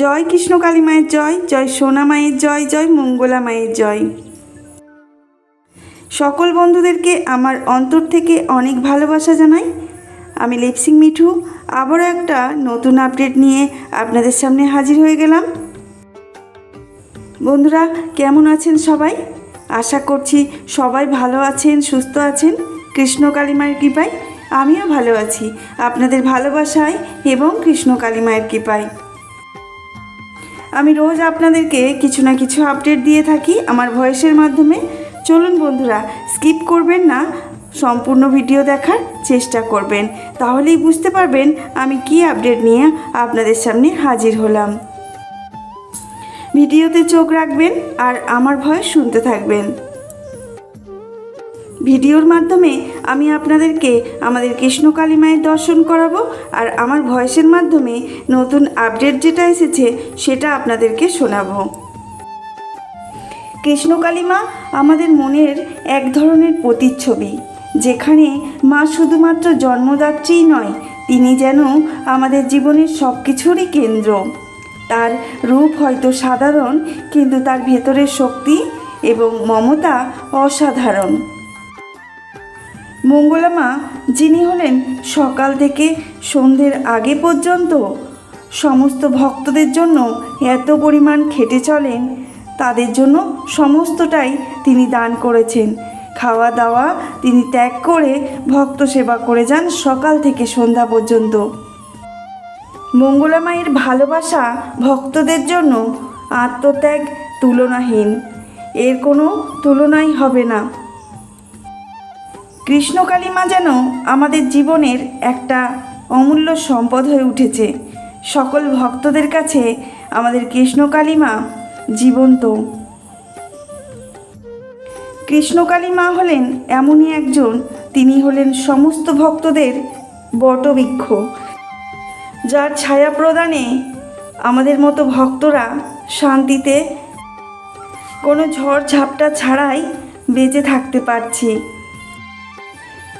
জয় কৃষ্ণ কালী মায়ের জয় জয় সোনা মায়ের জয় জয় মঙ্গলা মায়ের জয়। সকল বন্ধুদেরকে আমার অন্তর থেকে অনেক ভালোবাসা জানাই। আমি লিপসিং মিঠু, আবারও একটা নতুন আপডেট নিয়ে আপনাদের সামনে হাজির হয়ে গেলাম। বন্ধুরা, কেমন আছেন সবাই? আশা করছি সবাই ভালো আছেন, সুস্থ আছেন। কৃষ্ণ কালী মায়ের কৃপায় আমিও ভালো আছি। আপনাদের ভালোবাসায় এবং কৃষ্ণ কালী মায়ের কৃপায়। আমি রোজ আপনাদেরকে কিছু না কিছু আপডেট দিয়ে থাকি আমার ভয়েসের মাধ্যমে। চলুন বন্ধুরা স্কিপ করবেন না, সম্পূর্ণ ভিডিও দেখার চেষ্টা করবেন। তাহলেই বুঝতে পারবেন আমি কি আপডেট নিয়ে আপনাদের সামনে হাজির হলাম। ভিডিওতে চোখ রাখবেন আর আমার ভয়েস শুনতে থাকবেন। ভিডিওর মাধ্যমে আমি আপনাদেরকে আমাদের কৃষ্ণকালী মায়ের দর্শন করাবো আর আমার ভয়েসের মাধ্যমে নতুন আপডেট যেটা এসেছে সেটা আপনাদেরকে শোনাবো। কৃষ্ণকালী মা আমাদের মনের এক ধরনের প্রতিচ্ছবি, যেখানে মা শুধুমাত্র জন্মদাত্রীই নয়, তিনি যেন আমাদের জীবনের সব কিছুরই কেন্দ্র। তার রূপ হয়তো সাধারণ, কিন্তু তার ভেতরের শক্তি এবং মমতা অসাধারণ। মঙ্গলামা, যিনি হলেন সকাল থেকে সন্ধ্যের আগে পর্যন্ত সমস্ত ভক্তদের জন্য এত পরিমাণ খেটে চলেন, তাদের জন্য সমস্তটাই তিনি দান করেছেন। খাওয়া দাওয়া তিনি ত্যাগ করে ভক্ত সেবা করে যান সকাল থেকে সন্ধ্যা পর্যন্ত। মঙ্গলা মায়ের ভালোবাসা ভক্তদের জন্য আত্মত্যাগ তুলনাহীন। এর কোনো তুলনাই হবে না। কৃষ্ণকালী মা যেন আমাদের জীবনের একটা অমূল্য সম্পদ হয়ে উঠেছে। সকল ভক্তদের কাছে আমাদের কৃষ্ণকালী মা জীবন্ত। কৃষ্ণকালী মা হলেন এমনই একজন, তিনি হলেন সমস্ত ভক্তদের বটবৃক্ষ, যার ছায়া প্রদানে আমাদের মতো ভক্তরা শান্তিতে কোনো ঝড় ঝাপটা ছাড়াই বেঁচে থাকতে পারছি।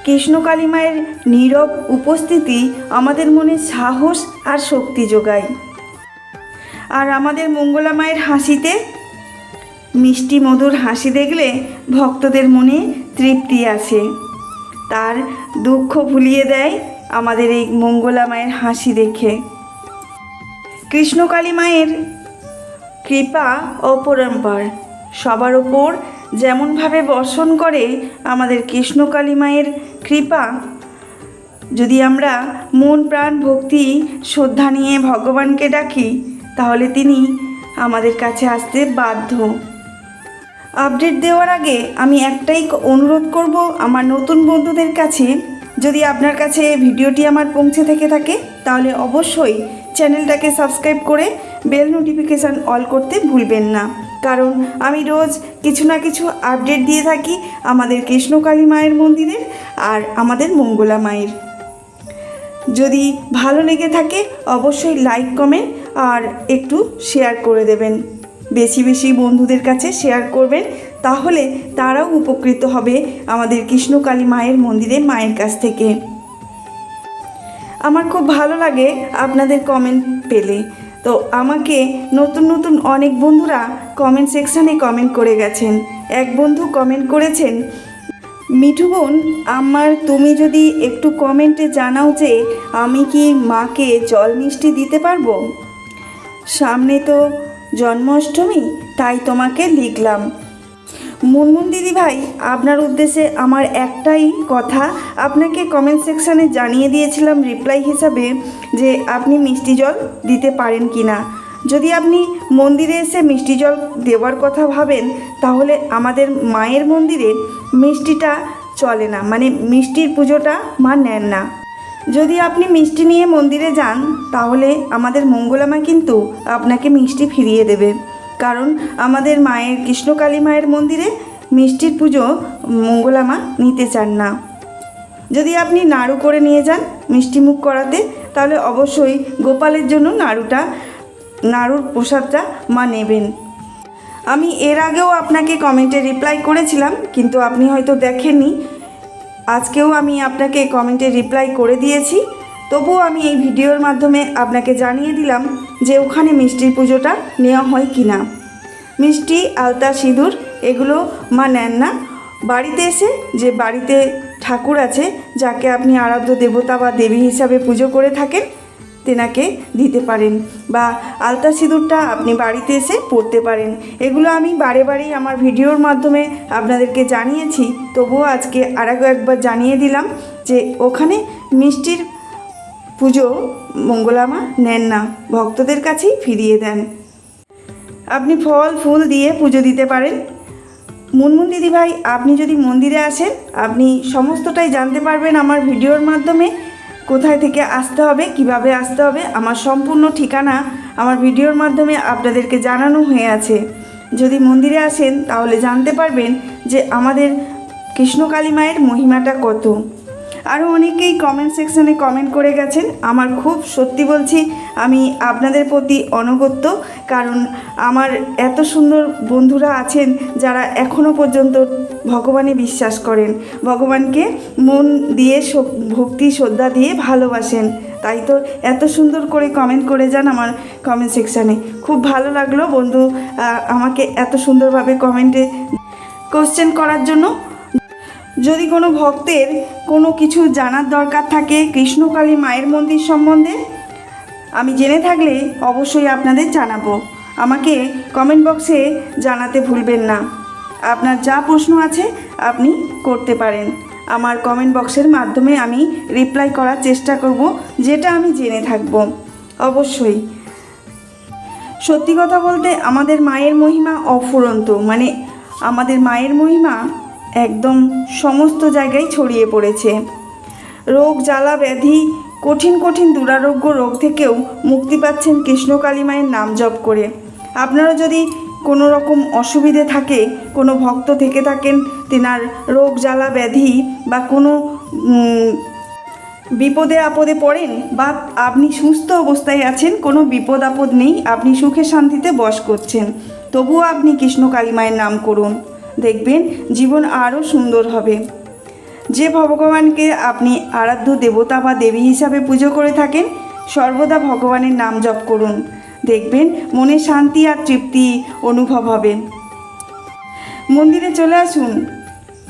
কৃষ্ণকালী মায়ের নীরব উপস্থিতি আমাদের মনে সাহস আর শক্তি যোগায়। আর আমাদের মঙ্গলা মায়ের হাসিতে মিষ্টি মধুর হাসি দেখলে ভক্তদের মনে তৃপ্তি আসে। তার দুঃখ ভুলিয়ে দেয় আমাদের এই মঙ্গলা মায়ের হাসি দেখে। কৃষ্ণকালী মায়ের কৃপা অপরম্পর, সবার ওপর যেমনভাবে বর্ষণ করে আমাদের কৃষ্ণকালী মায়ের কৃপা, যদি আমরা মন, প্রাণ, ভক্তি, শ্রদ্ধা নিয়ে ভগবানকে ডাকি, তাহলে তিনি আমাদের কাছে আসতে বাধ্য। আপডেট দেওয়ার আগে আমি একটাই অনুরোধ করব আমার নতুন বন্ধুদের কাছে, যদি আপনার কাছে ভিডিওটি আমার পৌঁছে থেকে থাকে, তাহলে অবশ্যই চ্যানেলটাকে সাবস্ক্রাইব করে বেল নোটিফিকেশান অল করতে ভুলবেন না। কারণ আমি রোজ কিছু না কিছু আপডেট দিয়ে থাকি আমাদের কৃষ্ণকালী মায়ের মন্দিরের আর আমাদের মঙ্গলা মায়ের। যদি ভালো লেগে থাকে অবশ্যই লাইক, কমেন্ট আর একটু শেয়ার করে দেবেন। বেশি বেশি বন্ধুদের কাছে শেয়ার করবেন, তাহলে তারাও উপকৃত হবে আমাদের কৃষ্ণকালী মায়ের মন্দিরে মায়ের কাছ থেকে। আমার খুব ভালো লাগে আপনাদের কমেন্ট পেলে। তো আমাকে নতুন নতুন অনেক বন্ধুরা কমেন্ট সেকশানে কমেন্ট করে গেছেন। এক বন্ধু কমেন্ট করেছেন, মিঠু বোন, আমার তুমি যদি একটু কমেন্টে জানাও যে আমি কি মাকে জল মিষ্টি দিতে পারব? সামনে তো জন্মাষ্টমী, তাই তোমাকে লিখলাম। মুনমুন দিদি ভাই, আপনার উদ্দেশ্যে আমার একটাই কথা। আপনাকে কমেন্ট সেকশানে জানিয়ে দিয়েছিলাম রিপ্লাই হিসাবে যে আপনি মিষ্টি জল দিতে পারেন কি না যদি আপনি মন্দিরে এসে মিষ্টি জল দেওয়ার কথা ভাবেন, তাহলে আমাদের মায়ের মন্দিরে মিষ্টিটা চলে না মানে মিষ্টির পুজোটা মা নেন না। যদি আপনি মিষ্টি নিয়ে মন্দিরে যান, তাহলে আমাদের মঙ্গলামা কিন্তু আপনাকে মিষ্টি ফিরিয়ে দেবে। কারণ আমাদের মায়ের কৃষ্ণকালী মায়ের মন্দিরে মিষ্টির পুজো মঙ্গলামা নিতে চান না। যদি আপনি নাড়ু করে নিয়ে যান মিষ্টি মুখ করাতে, তাহলে অবশ্যই গোপালের জন্য নাড়ুটা, নাড়ুর প্রসাদটা মা নেবেন। আমি এর আগেও আপনাকে কমেন্টে রিপ্লাই করেছিলাম, কিন্তু আপনি হয়তো দেখেননি। আজকেও আমি আপনাকে কমেন্টে রিপ্লাই করে দিয়েছি। তবুও আমি এই ভিডিওর মাধ্যমে আপনাকে জানিয়ে দিলাম যে ওখানে মিষ্টির পুজোটা নেওয়া হয় কি না। মিষ্টি, আলতা, সিঁদুর, এগুলো মা নেন না। বাড়িতে এসে যে বাড়িতে ঠাকুর আছে, যাকে আপনি আরাধ্য দেবতা বা দেবী হিসাবে পুজো করে থাকেন, তেনাকে দিতে পারেন বা আলতা, সিঁদুরটা আপনি বাড়িতে এসে পড়তে পারেন। এগুলো আমি বারে বারেই আমার ভিডিওর মাধ্যমে আপনাদেরকে জানিয়েছি। তবুও আজকে আরেকও একবার জানিয়ে দিলাম যে ওখানে মিষ্টির পুজো মঙ্গলামা নেন না, ভক্তদের কাছেই ফিরিয়ে দেন। আপনি ফল, ফুল দিয়ে পুজো দিতে পারেন। মুনমুন দিদিভাই, আপনি যদি মন্দিরে আসেন, আপনি সমস্তটাই জানতে পারবেন আমার ভিডিওর মাধ্যমে। কোথায় থেকে আসতে হবে, কীভাবে আসতে হবে, আমার সম্পূর্ণ ঠিকানা আমার ভিডিওর মাধ্যমে আপনাদেরকে জানানো হয়ে আছে। যদি মন্দিরে আসেন, তাহলে জানতে পারবেন যে আমাদের কৃষ্ণকালী মায়ের মহিমাটা কত। আরও অনেকেই কমেন্ট সেকশানে কমেন্ট করে গেছেন। আমার খুব সত্যি বলছি, আমি আপনাদের প্রতি অনগত্য, কারণ আমার এত সুন্দর বন্ধুরা আছেন যারা এখনও পর্যন্ত ভগবানে বিশ্বাস করেন। ভগবানকে মন দিয়ে ভক্তি, শ্রদ্ধা দিয়ে ভালোবাসেন। তাই তো এত সুন্দর করে কমেন্ট করে যান আমার কমেন্ট সেকশানে খুব ভালো লাগল বন্ধু আমাকে এত সুন্দরভাবে কমেন্টে কোশ্চেন করার জন্য। যদি কোনো ভক্তের কোনো কিছু জানার দরকার থাকে কৃষ্ণকালী মায়ের মন্দির সম্বন্ধে, আমি জেনে থাকলে অবশ্যই আপনাদের জানাব। আমাকে কমেন্ট বক্সে জানাতে ভুলবেন না। আপনার যা প্রশ্ন আছে আপনি করতে পারেন। আমার কমেন্ট বক্সের মাধ্যমে আমি রিপ্লাই করার চেষ্টা করব, যেটা আমি জেনে থাকব। অবশ্যই। সত্যি কথা বলতে আমাদের মায়ের মহিমা অফুরন্ত। মানে আমাদের মায়ের মহিমা একদম সমস্ত জায়গায় ছড়িয়ে পড়েছে। রোগ, জ্বালা, ব্যাধি, কঠিন কঠিন দুরারোগ্য রোগ থেকেও মুক্তি পাচ্ছেন কৃষ্ণকালী মায়ের নাম জপ করে। আপনারা যদি কোনো রকম অসুবিধে থাকে, কোনো ভক্ত থেকে থাকেন, তেনার রোগ, জ্বালা, ব্যাধি বা কোনো বিপদে আপদে পড়েন বা আপনি সুস্থ অবস্থায় আছেন, কোনো বিপদ আপদ নেই, আপনি সুখে শান্তিতে বস করছেন, তবুও আপনি কৃষ্ণ কালী মায়ের নাম করুন। দেখবেন জীবন আরও সুন্দর হবে। যে ভগবানকে আপনি আরাধ্য দেবতা বা দেবী হিসাবে পুজো করে থাকেন, সর্বদা ভগবানের নাম জপ করুন। দেখবেন মনে শান্তি আর তৃপ্তি অনুভব হবে। মন্দিরে চলে আসুন।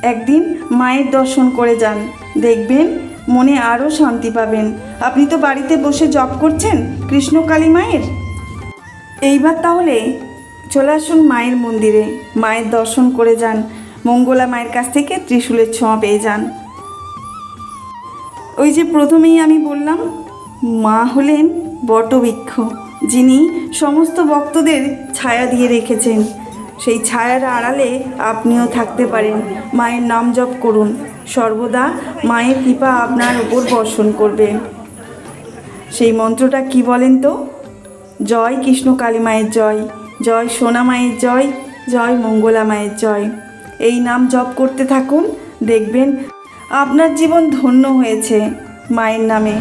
একদিন মায়ের দর্শন করে যান। দেখবেন মনে আরও শান্তি পাবেন। আপনি তো বাড়িতে বসে জপ করছেন কৃষ্ণকালী মায়ের? এইবার তাহলে চলে আসুন মায়ের মন্দিরে। মায়ের দর্শন করে যান। মঙ্গলা মায়ের কাছ থেকে ত্রিশূলের ছোঁয়া পেয়ে যান। ওই যে প্রথমেই আমি বললাম, মা হলেন বটবৃক্ষ, যিনি সমস্ত ভক্তদের ছায়া দিয়ে রেখেছেন। সেই ছায়ার আড়ালে আপনিও থাকতে পারেন। মায়ের নাম জপ করুন। সর্বদা মায়ের কৃপা আপনার উপর বর্ষণ করবে। সেই মন্ত্রটা কি বলেন তো? জয় কৃষ্ণ কালী মায়ের জয়। জয় সোনা মায়ের জয় জয় মঙ্গলা মায়ের জয়। এই নাম জপ করতে থাকুন, দেখবেন আপনার জীবন ধন্য হয়েছে মায়ের নামে।